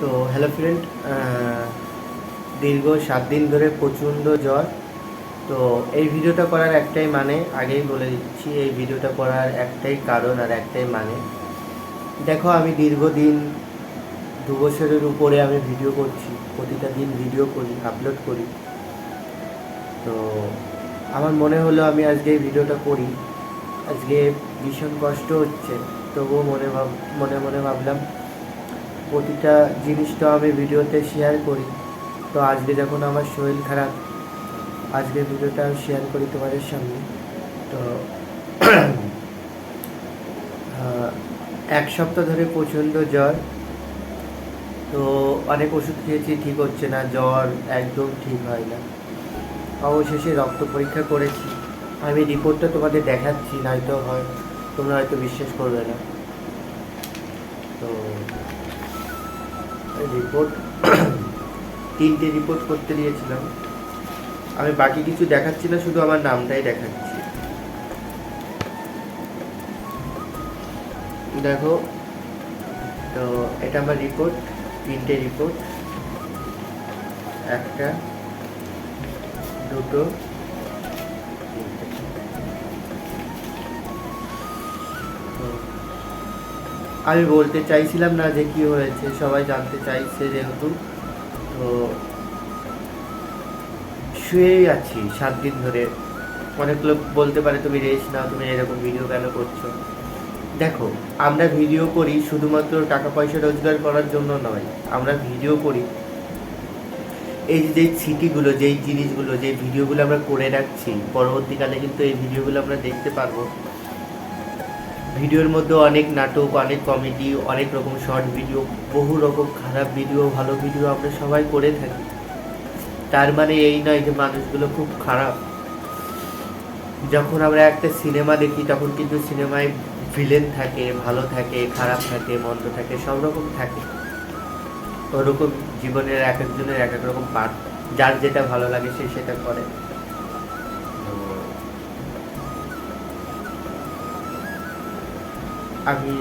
তো hello friend দীর্ঘ সাত দিন ধরে প্রচণ্ড জ্বর। তো এই ভিডিওটা করার একটাই মানে আগেই বলে দিচ্ছি, এই ভিডিওটা করার একটাই কারণ আর একটাই মানে। দেখো, আমি দীর্ঘদিন, দু বছরের উপরে আমি ভিডিও করছি, প্রতিটা দিন ভিডিও করি আপলোড করি। তো আমার মনে হলো আমি আজকে এই ভিডিওটা করি। আজকে ভীষণ কষ্ট হচ্ছে, তবুও মনে ভাব, মনে মনে ভাবলাম প্রতিটা জিনিসটা আমি ভিডিওতে শেয়ার করি। তো আজকে যখন আমার শরীর খারাপ আজকে ভিডিওটা আমি শেয়ার করি তোমাদের সামনে। তো এক সপ্তাহ ধরে প্রচণ্ড জ্বর। তো অনেক ওষুধ খেয়েছি, ঠিক হচ্ছে না, জ্বর একদম ঠিক হয় না। অবশেষে রক্ত পরীক্ষা করেছি। আমি রিপোর্টটা তোমাদের দেখাচ্ছি, নয়তো হয়, তোমরা হয়তো বিশ্বাস করবে না। তো রিপোর্ট তিনটে রিপোর্ট করতে দিয়েছিলাম। আমি বাকি কিছু দেখাচ্ছি না, শুধু আমার নামটাই দেখাচ্ছি। দেখো, তো এটা আমার রিপোর্ট তিনটে রিপোর্ট একটা, দুটো আমি বলতে চাইছিলাম না যে কি হয়েছে, সবাই জানতে চাইছে যেহেতু। তো শুয়েই আছি সাত দিন ধরে। অনেক লোক বলতে পারে তুমি রেস্ট নাও, তুমি এরকম ভিডিও কেন করছ? দেখো, আমরা ভিডিও করি শুধুমাত্র টাকা পয়সা রোজগার করার জন্য নয়, আমরা ভিডিও করি। এই যে স্মৃতিগুলো যেই জিনিসগুলো, যেই ভিডিওগুলো আমরা করে রাখছি, পরবর্তীকালে কিন্তু এই ভিডিওগুলো আমরা দেখতে পারব। ভিডিওর মধ্যে অনেক নাটক, অনেক কমেডি, অনেক রকম শর্ট ভিডিও, বহু রকম খারাপ ভিডিও, ভালো ভিডিও আমরা সবাই করে থাকি। তার মানে এই নয় যে মানুষগুলো খুব খারাপ। যখন আমরা একটা সিনেমা দেখি, তখন কিন্তু সিনেমায় ভিলেন থাকে, ভালো থাকে, খারাপ থাকে, মন্দ থাকে, সব রকম থাকে। ওরকম জীবনের এক একজনের এক এক রকম পার্ট যার যেটা ভালো লাগে সে সেটা করে। আমি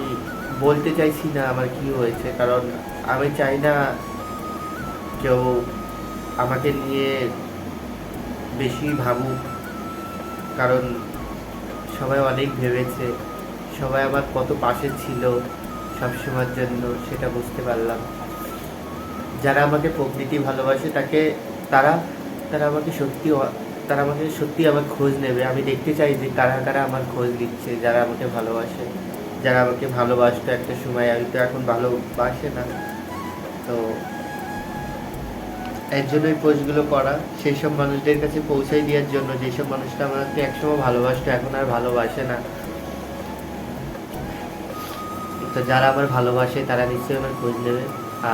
বলতে চাইছি না আমার কি হয়েছে, কারণ আমি চাই না কেউ আমাকে নিয়ে বেশি ভাবুক। কারণ সবাই অনেক ভেবেছে, সবাই আমার কত পাশে ছিল সবসময়ের জন্য, সেটা বুঝতে পারলাম। যারা আমাকে প্রকৃতি ভালোবাসে, তাকে, তারা তারা আমাকে সত্যি তারা আমাকে সত্যি আমার খোঁজ নেবে। আমি দেখতে চাই যে কারা কারা আমার খোঁজ নিচ্ছে, যারা আমাকে ভালোবাসে। যারা আমাকে ভালোবাসতো একটা সময়, আমি তো এখন ভালোবাসে না। তো এর জন্যই পোস্টগুলো করা সেই সব মানুষদের কাছে পৌঁছাই দেওয়ার জন্য, যেসব মানুষটা আমাকে একসময় ভালোবাসতো, এখন আর ভালোবাসে না। তো যারা আমার ভালোবাসে, তারা নিশ্চয়ই আমার খোঁজ নেবে।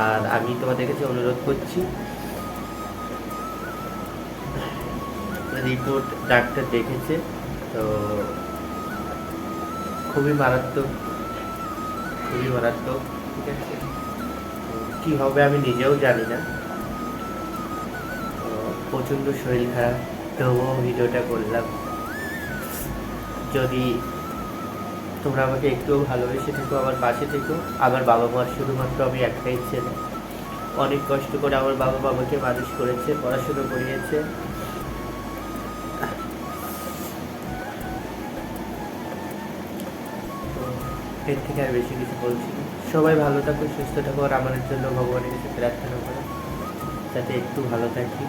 আর আমি তোমাদের কাছে অনুরোধ করছি, রিপোর্ট ডাক্তার দেখেছে, তো খুবই মারাত্মক খুবই মারাত্মক, ঠিক আছে? কি হবে আমি নিজেও জানি না। প্রচণ্ড শরীর খারাপ, তবুও ভিডিওটা করলাম। যদি তোমরা আমাকে একটুও ভালোবেসে থেকো, আমার পাশে থেকো, আমার বাবা মার শুধুমাত্র আমি একটাই ছেলে। অনেক কষ্ট করে আমার বাবা বাবাকে মানুষ করেছে, পড়াশুনো করিয়েছে। এর থেকে আর বেশি কিছু বলছি সবাই ভালো থাকো, সুস্থ থাকো, আর আমাদের জন্য ভগবানের কাছে প্রার্থনা করো। যাতে একটু ভালো থাকি।